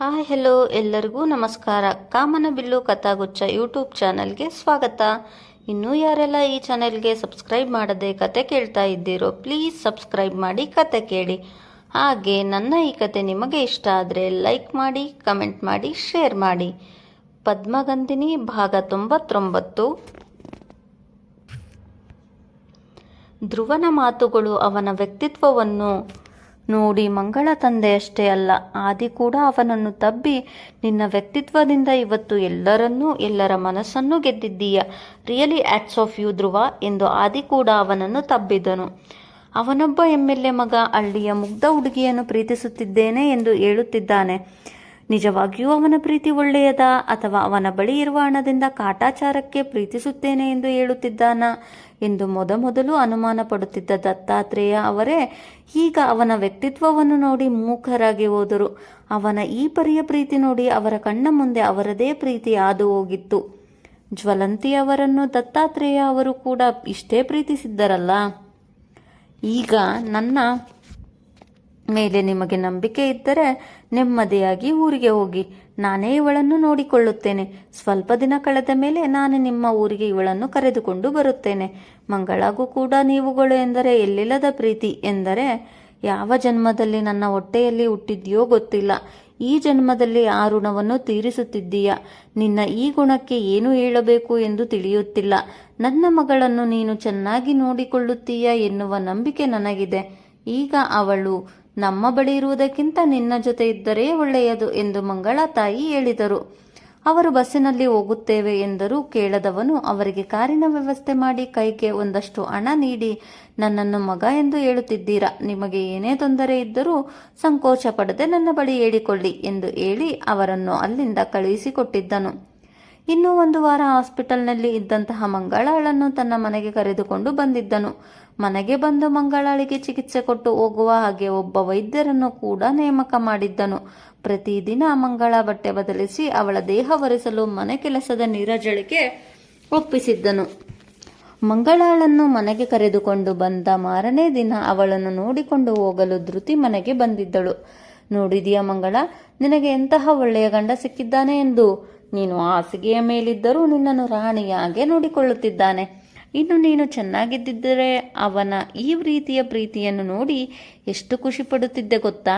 Hi hello ಎಲ್ಲರಿಗೂ ನಮಸ್ಕಾರ. ಕಾಮನಬಿಲ್ಲು ಕಥಾಗುಚ್ಛ YouTube ಚಾನಲ್ಗೆ ಸ್ವಾಗತ. ಇನ್ನೂ ಯಾರೆಲ್ಲ ಈ ಚಾನೆಲ್ಗೆ ಸಬ್ಸ್ಕ್ರೈಬ್ ಮಾಡದೆ ಕತೆ ಕೇಳ್ತಾ ಇದ್ದೀರೋ ಪ್ಲೀಸ್ ಸಬ್ಸ್ಕ್ರೈಬ್ ಮಾಡಿ, ಕತೆ ಕೇಳಿ. ಹಾಗೆ ನನ್ನ ಈ ಕತೆ ನಿಮಗೆ ಇಷ್ಟ ಆದರೆ ಲೈಕ್ ಮಾಡಿ ಕಮೆಂಟ್ ಮಾಡಿ ಶೇರ್ ಮಾಡಿ. ಪದ್ಮಗಂಧಿನಿ ಭಾಗ ತೊಂಬತ್ತೊಂಬತ್ತು. ಧ್ರುವನ ಮಾತುಗಳು ಅವನ ವ್ಯಕ್ತಿತ್ವವನ್ನು ನೋಡಿ ಮಂಗಳ ತಂದೆಯಷ್ಟೇ ಅಲ್ಲ, ಆದಿ ಕೂಡ ಅವನನ್ನು ತಬ್ಬಿ, ನಿನ್ನ ವ್ಯಕ್ತಿತ್ವದಿಂದ ಇವತ್ತು ಎಲ್ಲರನ್ನೂ, ಎಲ್ಲರ ಮನಸ್ಸನ್ನು ಗೆದ್ದಿದ್ದೀಯ? Really hats off you Dhruva ಎಂದು ಆದಿ ಕೂಡ ಅವನನ್ನು ತಬ್ಬಿದನು. ಅವನೊಬ್ಬ ಎಂ ಎಲ್ ಎ ಮಗ, ಹಳ್ಳಿಯ ಮುಗ್ಧ ಹುಡುಗಿಯನ್ನು ಪ್ರೀತಿಸುತ್ತಿದ್ದೇನೆ ಎಂದು ಹೇಳುತ್ತಿದ್ದಾನೆ. ನಿಜವಾಗಿಯೂ ಅವನ ಪ್ರೀತಿ ಒಳ್ಳೆಯದ ಅಥವಾ ಅವನ ಬಳಿ ಇರುವ ಹಣದಿಂದ ಕಾಟಾಚಾರಕ್ಕೆ ಪ್ರೀತಿಸುತ್ತೇನೆ ಎಂದು ಹೇಳುತ್ತಿದ್ದಾನ ಎಂದು ಮೊದಮೊದಲು ಅನುಮಾನ ಪಡುತ್ತಿದ್ದ ದತ್ತಾತ್ರೇಯ ಅವರೇ, ಈಗ ಅವನ ವ್ಯಕ್ತಿತ್ವವನ್ನು ನೋಡಿ ಮೂಕರಾಗಿ ಹೋದರು. ಅವನ ಈ ಪರಿಯ ಪ್ರೀತಿ ನೋಡಿ ಅವರ ಕಣ್ಣ ಮುಂದೆ ಅವರದೇ ಪ್ರೀತಿ ಹಾದು ಹೋಗಿತ್ತು. ಜ್ವಲಂತಿ ಅವರನ್ನು ದತ್ತಾತ್ರೇಯ ಅವರು ಕೂಡ ಇಷ್ಟೇ ಪ್ರೀತಿಸಿದ್ದರಲ್ಲ. ಈಗ ನನ್ನ ಮೇಲೆ ನಿಮಗೆ ನಂಬಿಕೆ ಇದ್ದರೆ ನೆಮ್ಮದಿಯಾಗಿ ಊರಿಗೆ ಹೋಗಿ. ನಾನೇ ಇವಳನ್ನು ನೋಡಿಕೊಳ್ಳುತ್ತೇನೆ. ಸ್ವಲ್ಪ ದಿನ ಕಳೆದ ಮೇಲೆ ನಾನು ನಿಮ್ಮ ಊರಿಗೆ ಇವಳನ್ನು ಕರೆದುಕೊಂಡು ಬರುತ್ತೇನೆ. ಮಂಗಳಾಗೂ ಕೂಡ ನೀವುಗಳು ಎಂದರೆ ಎಲ್ಲಿಲ್ಲದ ಪ್ರೀತಿ ಎಂದರೆ, ಯಾವ ಜನ್ಮದಲ್ಲಿ ನನ್ನ ಹೊಟ್ಟೆಯಲ್ಲಿ ಹುಟ್ಟಿದ್ಯೋ ಗೊತ್ತಿಲ್ಲ. ಈ ಜನ್ಮದಲ್ಲಿ ಆ ಋಣವನ್ನು ತೀರಿಸುತ್ತಿದ್ದೀಯ? ನಿನ್ನ ಈ ಗುಣಕ್ಕೆ ಏನು ಹೇಳಬೇಕು ಎಂದು ತಿಳಿಯುತ್ತಿಲ್ಲ. ನನ್ನ ಮಗಳನ್ನು ನೀನು ಚೆನ್ನಾಗಿ ನೋಡಿಕೊಳ್ಳುತ್ತೀಯ ಎನ್ನುವ ನಂಬಿಕೆ ನನಗಿದೆ. ಈಗ ಅವಳು ನಮ್ಮ ಬಳಿ ಇರುವುದಕ್ಕಿಂತ ನಿನ್ನ ಜೊತೆ ಇದ್ದರೆ ಒಳ್ಳೆಯದು ಎಂದು ಮಂಗಳ ತಾಯಿ ಹೇಳಿದರು. ಅವರು ಬಸ್ಸಿನಲ್ಲಿ ಹೋಗುತ್ತೇವೆ ಎಂದರೂ ಕೇಳದವನು ಅವರಿಗೆ ಕಾರಿನ ವ್ಯವಸ್ಥೆ ಮಾಡಿ ಕೈಗೆ ಒಂದಷ್ಟು ಹಣ ನೀಡಿ, ನನ್ನನ್ನು ಮಗ ಎಂದು ಹೇಳುತ್ತಿದ್ದೀರಾ? ನಿಮಗೆ ಏನೇ ತೊಂದರೆ ಇದ್ದರೂ ಸಂಕೋಚ ಪಡದೆ ನನ್ನ ಬಳಿ ಹೇಳಿಕೊಳ್ಳಿ ಎಂದು ಹೇಳಿ ಅವರನ್ನು ಅಲ್ಲಿಂದ ಕಳುಹಿಸಿಕೊಟ್ಟಿದ್ದನು. ಇನ್ನೂ ಒಂದು ವಾರ ಹಾಸ್ಪಿಟಲ್ನಲ್ಲಿ ಇದ್ದಂತಹ ಮಂಗಳಾಳನ್ನು ತನ್ನ ಮನೆಗೆ ಕರೆದುಕೊಂಡು ಬಂದಿದ್ದನು. ಮನೆಗೆ ಬಂದು ಮಂಗಳಾಳಿಗೆ ಚಿಕಿತ್ಸೆ ಕೊಟ್ಟು ಹೋಗುವ ಹಾಗೆ ಒಬ್ಬ ವೈದ್ಯರನ್ನು ಕೂಡ ನೇಮಕ ಮಾಡಿದ್ದನು. ಪ್ರತಿದಿನ ಮಂಗಳ ಬಟ್ಟೆ ಬದಲಿಸಿ ಅವಳ ದೇಹ ಒರೆಸಲು ಮನೆ ಕೆಲಸದ ನೀರಜಳಿಗೆ ಒಪ್ಪಿಸಿದ್ದನು. ಮಂಗಳಾಳನ್ನು ಮನೆಗೆ ಕರೆದುಕೊಂಡು ಬಂದ ಮಾರನೇ ದಿನ ಅವಳನ್ನು ನೋಡಿಕೊಂಡು ಹೋಗಲು ಧೃತಿ ಮನೆಗೆ ಬಂದಿದ್ದಳು. ನೋಡಿದೀಯ ಮಂಗಳ, ನಿನಗೆ ಎಂತಹ ಒಳ್ಳೆಯ ಗಂಡ ಸಿಕ್ಕಿದ್ದಾನೆ ಎಂದು ನೀನು ಹಾಸಿಗೆಯ ಮೇಲಿದ್ದರೂ ನಿನ್ನನ್ನು ರಾಣಿಯಾಗೆ ನೋಡಿಕೊಳ್ಳುತ್ತಿದ್ದಾನೆ. ಇನ್ನು ನೀನು ಚೆನ್ನಾಗಿದ್ದಿದ್ದರೆ ಅವನ ಈ ರೀತಿಯ ಪ್ರೀತಿಯನ್ನು ನೋಡಿ ಎಷ್ಟು ಖುಷಿ ಪಡುತ್ತಿದ್ದೆ ಗೊತ್ತಾ?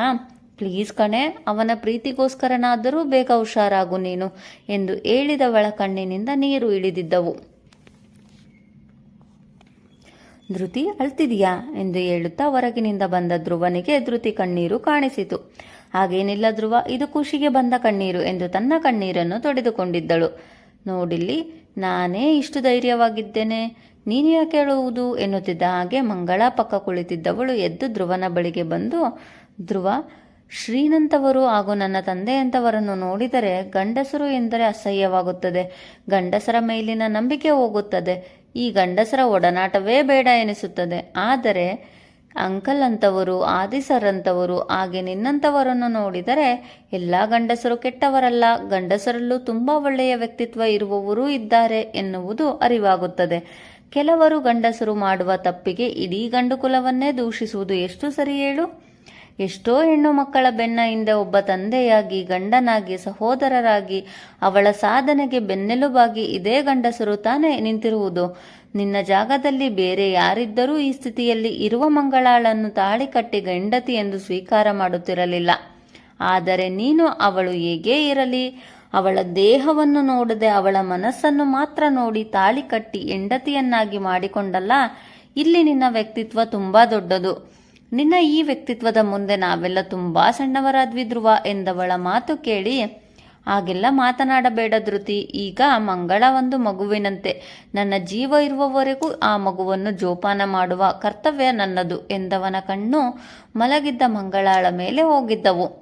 ಪ್ಲೀಸ್ ಕಣೆ, ಅವನ ಪ್ರೀತಿಗೋಸ್ಕರನಾದರೂ ಬೇಗ ಹುಷಾರಾಗು ನೀನು ಎಂದು ಹೇಳಿದವಳ ಕಣ್ಣಿನಿಂದ ನೀರು ಇಳಿದಿದ್ದವು. ಧೃತಿ ಅಳ್ತಿದೀಯಾ ಎಂದು ಹೇಳುತ್ತಾ ಹೊರಗಿನಿಂದ ಬಂದ ಧ್ರುವನಿಗೆ ಧೃತಿ ಕಣ್ಣೀರು ಕಾಣಿಸಿತು. ಹಾಗೇನಿಲ್ಲ ಧ್ರುವ, ಇದು ಖುಷಿಗೆ ಬಂದ ಕಣ್ಣೀರು ಎಂದು ತನ್ನ ಕಣ್ಣೀರನ್ನು ತೊಡೆದುಕೊಂಡಿದ್ದಳು. ನೋಡಿಲ್ಲಿ, ನಾನೇ ಇಷ್ಟು ಧೈರ್ಯವಾಗಿದ್ದೇನೆ, ನೀನು ಯಾಕೆ ಹೇಳುವುದು ಎನ್ನುತ್ತಿದ್ದ ಹಾಗೆ ಮಂಗಳ ಪಕ್ಕ ಕುಳಿತಿದ್ದವಳು ಎದ್ದು ಧ್ರುವನ ಬಳಿಗೆ ಬಂದು, ಧ್ರುವ, ಶ್ರೀನಂತವರು ಹಾಗೂ ನನ್ನ ತಂದೆಯಂತವರನ್ನು ನೋಡಿದರೆ ಗಂಡಸರು ಎಂದರೆ ಅಸಹ್ಯವಾಗುತ್ತದೆ. ಗಂಡಸರ ಮೇಲಿನ ನಂಬಿಕೆ ಹೋಗುತ್ತದೆ. ಈ ಗಂಡಸರ ಒಡನಾಟವೇ ಬೇಡ ಎನಿಸುತ್ತದೆ. ಆದರೆ ಅಂಕಲ್ ಅಂತವರು ಆದಿಸರಂತವರು ಹಾಗೆ ನಿನ್ನಂಥವರನ್ನು ನೋಡಿದರೆ ಎಲ್ಲ ಗಂಡಸರು ಕೆಟ್ಟವರಲ್ಲ. ಗಂಡಸರಲ್ಲೂ ತುಂಬ ಒಳ್ಳೆಯ ವ್ಯಕ್ತಿತ್ವ ಇರುವವರೂ ಇದ್ದಾರೆ ಎನ್ನುವುದು ಅರಿವಾಗುತ್ತದೆ. ಕೆಲವರು ಗಂಡಸರು ಮಾಡುವ ತಪ್ಪಿಗೆ ಇಡೀ ಗಂಡು ಕುಲವನ್ನೇ ದೂಷಿಸುವುದು ಎಷ್ಟು ಸರಿ ಹೇಳು? ಎಷ್ಟೋ ಹೆಣ್ಣು ಮಕ್ಕಳ ಬೆನ್ನ ಹಿಂದೆ ಒಬ್ಬ ತಂದೆಯಾಗಿ, ಗಂಡನಾಗಿ, ಸಹೋದರರಾಗಿ, ಅವಳ ಸಾಧನೆಗೆ ಬೆನ್ನೆಲುಬಾಗಿ ಇದೇ ಗಂಡಸರು ತಾನೇ ನಿಂತಿರುವುದು. ನಿನ್ನ ಜಾಗದಲ್ಲಿ ಬೇರೆ ಯಾರಿದ್ದರೂ ಈ ಸ್ಥಿತಿಯಲ್ಲಿ ಇರುವ ಮಂಗಳಾಳನ್ನು ತಾಳಿ ಕಟ್ಟಿ ಗಂಡತಿ ಎಂದು ಸ್ವೀಕಾರ ಮಾಡುತ್ತಿರಲಿಲ್ಲ. ಆದರೆ ನೀನು ಅವಳು ಹೇಗೇ ಇರಲಿ, ಅವಳ ದೇಹವನ್ನು ನೋಡದೆ ಅವಳ ಮನಸ್ಸನ್ನು ಮಾತ್ರ ನೋಡಿ ತಾಳಿ ಕಟ್ಟಿ ಹೆಂಡತಿಯನ್ನಾಗಿ ಮಾಡಿಕೊಂಡಲ್ಲ, ಇಲ್ಲಿ ನಿನ್ನ ವ್ಯಕ್ತಿತ್ವ ತುಂಬಾ ದೊಡ್ಡದು. ನಿನ್ನ ಈ ವ್ಯಕ್ತಿತ್ವದ ಮುಂದೆ ನಾವೆಲ್ಲ ತುಂಬಾ ಸಣ್ಣವರಾದ್ವಿ ಧ್ರುವ ಎಂದವಳ ಮಾತು ಕೇಳಿ, ಹಾಗೆಲ್ಲ ಮಾತನಾಡಬೇಡ ಧೃತಿ, ಈಗ ಮಂಗಳ ಒಂದು ಮಗುವಿನಂತೆ. ನನ್ನ ಜೀವ ಇರುವವರೆಗೂ ಆ ಮಗುವನ್ನು ಜೋಪಾನ ಮಾಡುವ ಕರ್ತವ್ಯ ನನ್ನದು ಎಂದವನ ಕಣ್ಣು ಮಲಗಿದ್ದ ಮಂಗಳಾಳ ಮೇಲೆ ಹೋಗಿದ್ದವು.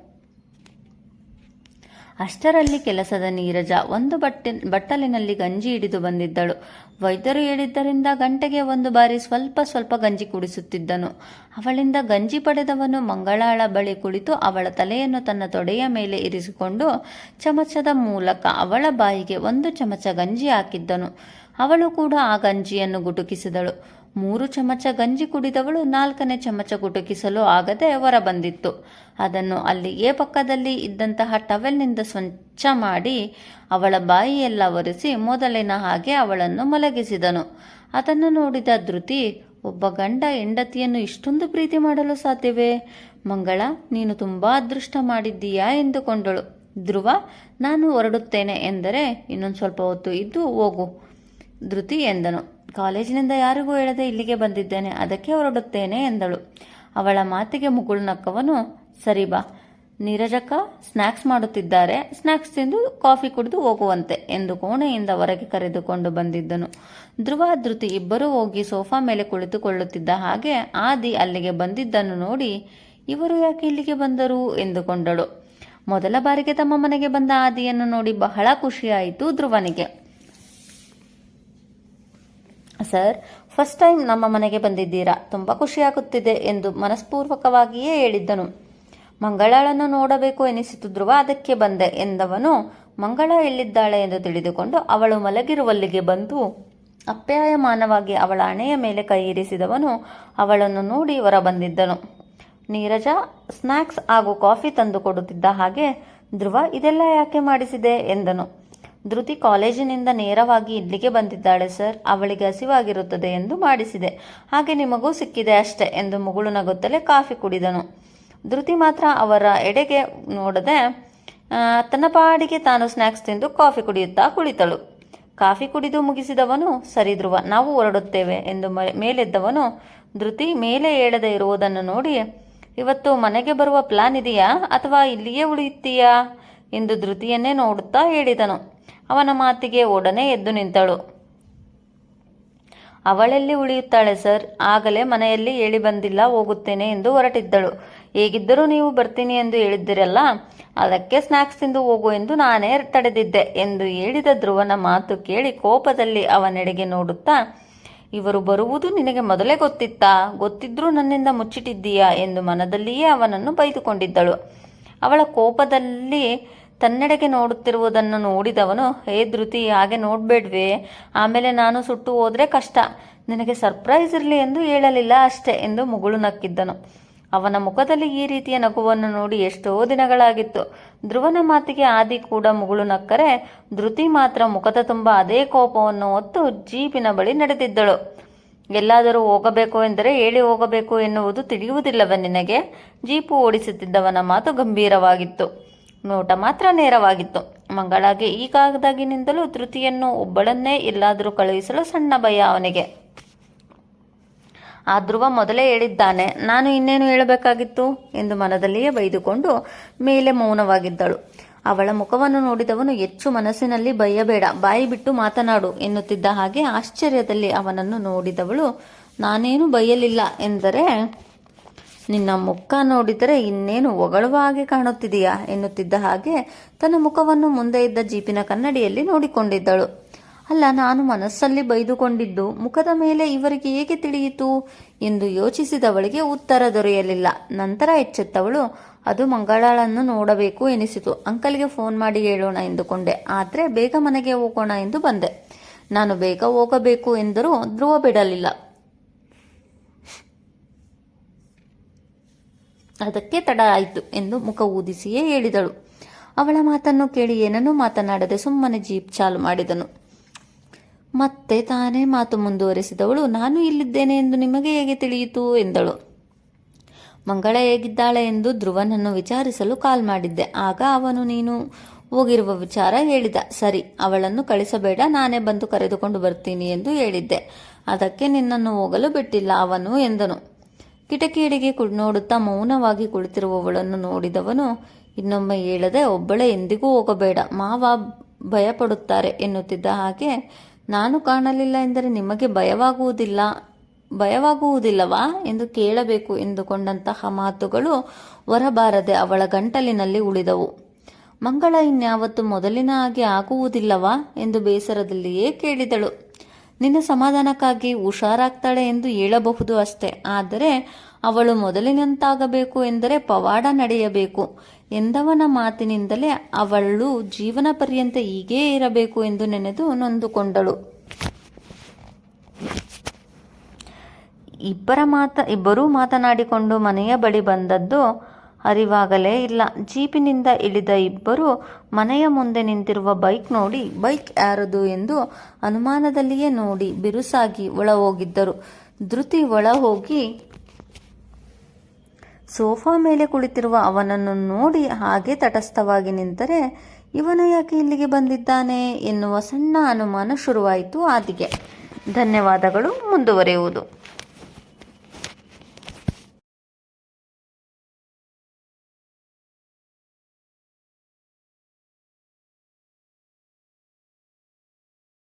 ಅಷ್ಟರಲ್ಲಿ ಕೆಲಸದ ನೀರಜ ಒಂದು ಬಟ್ಟೆ ಬಟ್ಟಲಿನಲ್ಲಿ ಗಂಜಿ ಹಿಡಿದು ಬಂದಿದ್ದಳು. ವೈದ್ಯರು ಹೇಳಿದ್ದರಿಂದ ಗಂಟೆಗೆ ಒಂದು ಬಾರಿ ಸ್ವಲ್ಪ ಸ್ವಲ್ಪ ಗಂಜಿ ಕುಡಿಸುತ್ತಿದ್ದನು. ಅವಳಿಂದ ಗಂಜಿ ಪಡೆದವನು ಮಂಗಳಾಳ ಬಳಿ ಕುಳಿತು ಅವಳ ತಲೆಯನ್ನು ತನ್ನ ತೊಡೆಯ ಮೇಲೆ ಇರಿಸಿಕೊಂಡು ಚಮಚದ ಮೂಲಕ ಅವಳ ಬಾಯಿಗೆ ಒಂದು ಚಮಚ ಗಂಜಿ ಹಾಕಿದ್ದನು. ಅವಳು ಕೂಡ ಆ ಗಂಜಿಯನ್ನು ಗುಟುಕಿಸಿದಳು. ಮೂರು ಚಮಚ ಗಂಜಿ ಕುಡಿದವಳು ನಾಲ್ಕನೇ ಚಮಚ ಗುಟುಕಿಸಲು ಆಗದೆ ಹೊರಬಂದಿತ್ತು. ಅದನ್ನು ಅಲ್ಲಿಯೇ ಪಕ್ಕದಲ್ಲಿ ಇದ್ದಂತಹ ಟವೆಲ್ನಿಂದ ಸ್ವಚ್ಛ ಮಾಡಿ ಅವಳ ಬಾಯಿಯೆಲ್ಲ ಒರೆಸಿ ಮೊದಲಿನ ಹಾಗೆ ಅವಳನ್ನು ಮಲಗಿಸಿದನು. ಅದನ್ನು ನೋಡಿದ ಧೃತಿ, ಒಬ್ಬ ಗಂಡ ಹೆಂಡತಿಯನ್ನು ಇಷ್ಟೊಂದು ಪ್ರೀತಿ ಮಾಡಲು ಸಾಧ್ಯವೇ? ಮಂಗಳ, ನೀನು ತುಂಬಾ ಅದೃಷ್ಟ ಮಾಡಿದ್ದೀಯಾ? ಎಂದುಕೊಂಡಳು. ಧ್ರುವ, ನಾನು ಹೊರಡುತ್ತೇನೆ ಎಂದರೆ ಇನ್ನೊಂದು ಸ್ವಲ್ಪ ಹೊತ್ತು ಇದ್ದು ಹೋಗು, ಧೃತಿ ಎಂದನು. ಕಾಲೇಜಿನಿಂದ ಯಾರಿಗೂ ಹೇಳದೆ ಇಲ್ಲಿಗೆ ಬಂದಿದ್ದೇನೆ, ಅದಕ್ಕೆ ಹೊರಡುತ್ತೇನೆ ಎಂದಳು. ಅವಳ ಮಾತಿಗೆ ಮುಗುಳು ನಕ್ಕವನು, ಸರಿ ಬಾ, ನೀರಜಕ್ಕ ಸ್ನ್ಯಾಕ್ಸ್ ಮಾಡುತ್ತಿದ್ದಾರೆ ಸ್ನ್ಯಾಕ್ಸ್ ತಿಂದು ಕಾಫಿ ಕುಡಿದು ಹೋಗುವಂತೆ ಎಂದು ಕೋಣೆಯಿಂದ ಹೊರಗೆ ಕರೆದುಕೊಂಡು ಬಂದಿದ್ದನು. ಧ್ರುವ, ಧೃತಿ ಇಬ್ಬರೂ ಹೋಗಿ ಸೋಫಾ ಮೇಲೆ ಕುಳಿತುಕೊಳ್ಳುತ್ತಿದ್ದ ಹಾಗೆ ಆದಿ ಅಲ್ಲಿಗೆ ಬಂದಿದ್ದನ್ನು ನೋಡಿ, ಇವರು ಯಾಕೆ ಇಲ್ಲಿಗೆ ಬಂದರು ಎಂದುಕೊಂಡಳು. ಮೊದಲ ಬಾರಿಗೆ ತಮ್ಮ ಮನೆಗೆ ಬಂದ ಆದಿಯನ್ನು ನೋಡಿ ಬಹಳ ಖುಷಿಯಾಯಿತು ಧ್ರುವನಿಗೆ. ಸರ್ ಫಸ್ಟ್ ಟೈಮ್ ನಮ್ಮ ಮನೆಗೆ ಬಂದಿದ್ದೀರಾ? ತುಂಬ ಖುಷಿಯಾಗುತ್ತಿದೆ ಎಂದು ಮನಸ್ಪೂರ್ವಕವಾಗಿಯೇ ಹೇಳಿದ್ದನು. ಮಂಗಳಳನ್ನು ನೋಡಬೇಕು ಎನಿಸಿತು ಧ್ರುವ, ಅದಕ್ಕೆ ಬಂದೆ ಎಂದವನು, ಮಂಗಳ ಎಲ್ಲಿದ್ದಾಳೆ? ಎಂದು ತಿಳಿದುಕೊಂಡು ಅವಳು ಮಲಗಿರುವಲ್ಲಿಗೆ ಬಂದು ಅಪ್ಯಾಯಮಾನವಾಗಿ ಅವಳ ಹಣೆಯ ಮೇಲೆ ಕೈಯಿರಿಸಿದವನು ಅವಳನ್ನು ನೋಡಿ ಹೊರ ಬಂದಿದ್ದನು ನೀರಜ ಸ್ನ್ಯಾಕ್ಸ್ ಹಾಗೂ ಕಾಫಿ ತಂದು ಕೊಡುತ್ತಿದ್ದ ಹಾಗೆ, ಧ್ರುವ ಇದೆಲ್ಲ ಯಾಕೆ ಮಾಡಿಸಿದೆ? ಎಂದನು. ಧೃತಿ ಕಾಲೇಜಿನಿಂದ ನೇರವಾಗಿ ಇಲ್ಲಿಗೆ ಬಂದಿದ್ದಾಳೆ, ಸರ್. ಅವಳಿಗೆ ಹಸಿವಾಗಿರುತ್ತದೆ ಎಂದು ಮಾಡಿಸಿದೆ. ಹಾಗೆ ನಿಮಗೂ ಸಿಕ್ಕಿದೆ ಅಷ್ಟೆ ಎಂದು ಮುಗುಳು ನಗುತ್ತಲೇ ಕಾಫಿ ಕುಡಿದನು. ಧೃತಿ ಮಾತ್ರ ಅವರ ಎಡೆಗೆ ನೋಡದೆ ತನ್ನ ಪಾಡಿಗೆ ತಾನು ಸ್ನ್ಯಾಕ್ಸ್ ತಿಂದು ಕಾಫಿ ಕುಡಿಯುತ್ತಾ ಕುಳಿತಳು. ಕಾಫಿ ಕುಡಿದು ಮುಗಿಸಿದವನು, ಸರಿ ಧ್ರುವ, ನಾವು ಹೊರಡುತ್ತೇವೆ ಎಂದು ಮೇಲೆದ್ದವನು, ಧೃತಿ ಮೇಲೆ ಏಳದೆ ಇರುವುದನ್ನು ನೋಡಿ, ಇವತ್ತು ಮನೆಗೆ ಬರುವ ಪ್ಲಾನ್ ಇದೆಯಾ ಅಥವಾ ಇಲ್ಲಿಯೇ ಉಳಿಯುತ್ತೀಯಾ? ಎಂದು ಧೃತಿಯನ್ನೇ ನೋಡುತ್ತಾ ಹೇಳಿದನು. ಅವನ ಮಾತಿಗೆ ಒಡನೆ ಎದ್ದು ನಿಂತಳು. ಅವಳೆಲ್ಲಿ ಉಳಿಯುತ್ತಾಳೆ ಸರ್? ಆಗಲೇ ಮನೆಯಲ್ಲಿ ಹೇಳಿ ಬಂದಿಲ್ಲ, ಹೋಗುತ್ತೇನೆ ಎಂದು ಹೊರಟಿದ್ದಳು. ಹೇಗಿದ್ದರೂ ನೀವು ಬರ್ತೀನಿ ಎಂದು ಹೇಳಿದ್ದಿರಲ್ಲ, ಅದಕ್ಕೆ ಸ್ನ್ಯಾಕ್ಸ್ ತಿಂದು ಹೋಗು ಎಂದು ನಾನೇ ತಡೆದಿದ್ದೆ ಎಂದು ಹೇಳಿದ ಧ್ರುವನ ಮಾತು ಕೇಳಿ ಕೋಪದಲ್ಲಿ ಅವನೆಡೆಗೆ ನೋಡುತ್ತಾ, ಇವರು ಬರುವುದು ನಿನಗೆ ಮೊದಲೇ ಗೊತ್ತಿತ್ತಾ? ಗೊತ್ತಿದ್ರೂ ನನ್ನಿಂದ ಮುಚ್ಚಿಟ್ಟಿದ್ದೀಯಾ ಎಂದು ಮನದಲ್ಲಿಯೇ ಅವನನ್ನು ಬೈದುಕೊಂಡಿದ್ದಳು. ಅವಳ ಕೋಪದಲ್ಲಿ ತನ್ನೆಡೆಗೆ ನೋಡುತ್ತಿರುವುದನ್ನು ನೋಡಿದವನು, ಹೇ ಧೃತಿ, ಹಾಗೆ ನೋಡ್ಬೇಡ್ವೇ? ಆಮೇಲೆ ನಾನು ಸುಟ್ಟು ಹೋದ್ರೆ ಕಷ್ಟ. ನಿನಗೆ ಸರ್ಪ್ರೈಸ್ ಇರಲಿ ಎಂದು ಹೇಳಲಿಲ್ಲ ಅಷ್ಟೆ ಎಂದು ಮುಗುಳು ನಕ್ಕಿದ್ದನು. ಅವನ ಮುಖದಲ್ಲಿ ಈ ರೀತಿಯ ನಗುವನ್ನು ನೋಡಿ ಎಷ್ಟೋ ದಿನಗಳಾಗಿತ್ತು. ಧ್ರುವನ ಮಾತಿಗೆ ಆದಿ ಕೂಡ ಮುಗುಳು ನಕ್ಕರೆ, ಧೃತಿ ಮಾತ್ರ ಮುಖದ ತುಂಬ ಅದೇ ಕೋಪವನ್ನು ಹೊತ್ತು ಜೀಪಿನ ಬಳಿ ನಡೆದಿದ್ದಳು. ಎಲ್ಲಾದರೂ ಹೋಗಬೇಕು ಎಂದರೆ ಹೇಳಿ ಹೋಗಬೇಕು ಎನ್ನುವುದು ತಿಳಿಯುವುದಿಲ್ಲವ ನಿನಗೆ ಜೀಪು ಓಡಿಸುತ್ತಿದ್ದವನ ಮಾತು ಗಂಭೀರವಾಗಿತ್ತು. ನೋಟ ಮಾತ್ರ ನೇರವಾಗಿತ್ತು. ಮಂಗಳಾಗೆ ಈಗಾಗದಾಗಿನಿಂದಲೂ ತೃತಿಯನ್ನು ಒಬ್ಬಳನ್ನೇ ಎಲ್ಲಾದರೂ ಕಳುಹಿಸಲು ಸಣ್ಣ ಭಯ ಅವನಿಗೆ. ಆ ಧ್ರುವ ಮೊದಲೇ ಹೇಳಿದ್ದಾನೆ, ನಾನು ಇನ್ನೇನು ಹೇಳಬೇಕಾಗಿತ್ತು? ಎಂದು ಮನದಲ್ಲಿಯೇ ಬೈದುಕೊಂಡು ಮೇಲೆ ಮೌನವಾಗಿದ್ದಳು. ಅವಳ ಮುಖವನ್ನು ನೋಡಿದವನು, ಹೆಚ್ಚು ಮನಸ್ಸಿನಲ್ಲಿ ಬೈಯಬೇಡ, ಬಾಯಿ ಬಿಟ್ಟು ಮಾತನಾಡು ಎನ್ನುತ್ತಿದ್ದ ಹಾಗೆ ಆಶ್ಚರ್ಯದಲ್ಲಿ ಅವನನ್ನು ನೋಡಿದವಳು, ನಾನೇನು ಬೈಯಲಿಲ್ಲ ಎಂದರೆ ನಿನ್ನ ಮುಖ ನೋಡಿದರೆ ಇನ್ನೇನು ಹೊಗಳುವ ಹಾಗೆ ಕಾಣುತ್ತಿದೆಯಾ? ಎನ್ನುತ್ತಿದ್ದ ಹಾಗೆ ತನ್ನ ಮುಖವನ್ನು ಮುಂದೆ ಇದ್ದ ಜೀಪಿನ ಕನ್ನಡಿಯಲ್ಲಿ ನೋಡಿಕೊಂಡಿದ್ದಳು. ಅಲ್ಲ, ನಾನು ಮನಸ್ಸಲ್ಲಿ ಬೈದುಕೊಂಡಿದ್ದು, ಮುಖದ ಮೇಲೆ ಇವರಿಗೆ ಹೇಗೆ ತಿಳಿಯಿತು? ಎಂದು ಯೋಚಿಸಿದವಳಿಗೆ ಉತ್ತರ ದೊರೆಯಲಿಲ್ಲ. ನಂತರ ಎಚ್ಚೆತ್ತವಳು, ಅದು ಮಂಗಳಾಳನ್ನು ನೋಡಬೇಕು ಎನಿಸಿತು. ಅಂಕಲ್ಗೆ ಫೋನ್ ಮಾಡಿ ಹೇಳೋಣ ಎಂದುಕೊಂಡೆ. ಆದರೆ ಬೇಗ ಮನೆಗೆ ಹೋಗೋಣ ಎಂದು ಬಂದೆ. ನಾನು ಬೇಗ ಹೋಗಬೇಕು ಎಂದರೂ ಧ್ರುವ ಬಿಡಲಿಲ್ಲ. ಅದಕ್ಕೆ ತಡ ಆಯಿತು ಎಂದು ಮುಖ ಊದಿಸಿಯೇ ಹೇಳಿದಳು. ಅವಳ ಮಾತನ್ನು ಕೇಳಿ ಏನನ್ನೂ ಮಾತನಾಡದೆ ಸುಮ್ಮನೆ ಜೀಪ್ ಚಾಲು ಮಾಡಿದನು. ಮತ್ತೆ ತಾನೇ ಮಾತು ಮುಂದುವರಿಸಿದವಳು, ನಾನು ಇಲ್ಲಿದ್ದೇನೆ ಎಂದು ನಿಮಗೆ ಹೇಗೆ ತಿಳಿಯಿತು? ಎಂದಳು. ಮಂಗಳ ಹೇಗಿದ್ದಾಳೆ ಎಂದು ಧ್ರುವನನ್ನು ವಿಚಾರಿಸಲು ಕಾಲ್ ಮಾಡಿದ್ದೆ. ಆಗ ಅವನು ನೀನು ಹೋಗಿರುವ ವಿಚಾರ ಹೇಳಿದ. ಸರಿ, ಅವಳನ್ನು ಕಳಿಸಬೇಡ, ನಾನೇ ಬಂದು ಕರೆದುಕೊಂಡು ಬರ್ತೀನಿ ಎಂದು ಹೇಳಿದ್ದೆ. ಅದಕ್ಕೆ ನಿನ್ನನ್ನು ಹೋಗಲು ಬಿಟ್ಟಿಲ್ಲ ಅವನು, ಎಂದನು. ಕಿಟಕಿಯಡಿಗೆ ನೋಡುತ್ತಾ ಮೌನವಾಗಿ ಕುಳಿತಿರುವವಳನ್ನು ನೋಡಿದವನು, ಇನ್ನೊಮ್ಮೆ ಹೇಳದೆ ಒಬ್ಬಳೇ ಎಂದಿಗೂ ಹೋಗಬೇಡ, ಮಾವ ಭಯಪಡುತ್ತಾರೆ, ಎನ್ನುತ್ತಿದ್ದ ಹಾಗೆ, ನಾನು ಕಾಣಲಿಲ್ಲ ಎಂದರೆ ನಿಮಗೆ ಭಯವಾಗುವುದಿಲ್ಲ, ಭಯವಾಗುವುದಿಲ್ಲವಾ? ಎಂದು ಕೇಳಬೇಕು ಎಂದುಕೊಂಡಂತಹ ಮಾತುಗಳು ಹೊರಬಾರದೆ ಅವಳ ಗಂಟಲಿನಲ್ಲಿ ಉಳಿದವು. ಮಂಗಳ ಇನ್ಯಾವತ್ತು ಮೊದಲಿನ ಹಾಗೆ ಆಗುವುದಿಲ್ಲವಾ? ಎಂದು ಬೇಸರದಲ್ಲಿಯೇ ಕೇಳಿದಳು. ನಿನ್ನ ಸಮಾಧಾನಕ್ಕಾಗಿ ಹುಷಾರಾಗ್ತಾಳೆ ಎಂದು ಹೇಳಬಹುದು ಅಷ್ಟೇ. ಆದರೆ ಅವಳು ಮೊದಲಿನಂತಾಗಬೇಕು ಎಂದರೆ ಪವಾಡ ನಡೆಯಬೇಕು ಎಂದವನ ಮಾತಿನಿಂದಲೇ ಅವಳು ಜೀವನ ಪರ್ಯಂತ ಹೀಗೇ ಇರಬೇಕು ಎಂದು ನೆನೆದು ನೊಂದುಕೊಂಡಳು. ಇಬ್ಬರ ಮಾತ, ಇಬ್ಬರೂ ಮಾತನಾಡಿಕೊಂಡು ಮನೆಯ ಬಳಿ ಬಂದದ್ದು ಅರಿವಾಗಲೇ ಇಲ್ಲ. ಜೀಪಿನಿಂದ ಇಳಿದ ಇಬ್ಬರು ಮನೆಯ ಮುಂದೆ ನಿಂತಿರುವ ಬೈಕ್ ನೋಡಿ, ಬೈಕ್ ಯಾರದು ಎಂದು ಅನುಮಾನದಲ್ಲಿಯೇ ನೋಡಿ ಬಿರುಸಾಗಿ ಒಳ ಹೋಗಿದ್ದರು ಧೃತಿ ಒಳ ಹೋಗಿ ಸೋಫಾ ಮೇಲೆ ಕುಳಿತಿರುವ ಅವನನ್ನು ನೋಡಿ ಹಾಗೆ ತಟಸ್ಥವಾಗಿ ನಿಂತರೆ, ಇವನು ಯಾಕೆ ಇಲ್ಲಿಗೆ ಬಂದಿದ್ದಾನೆ? ಎನ್ನುವ ಸಣ್ಣ ಅನುಮಾನ ಶುರುವಾಯಿತು ಆದಿಗೆ. ಧನ್ಯವಾದಗಳು, ಮುಂದುವರಿಯುವುದು.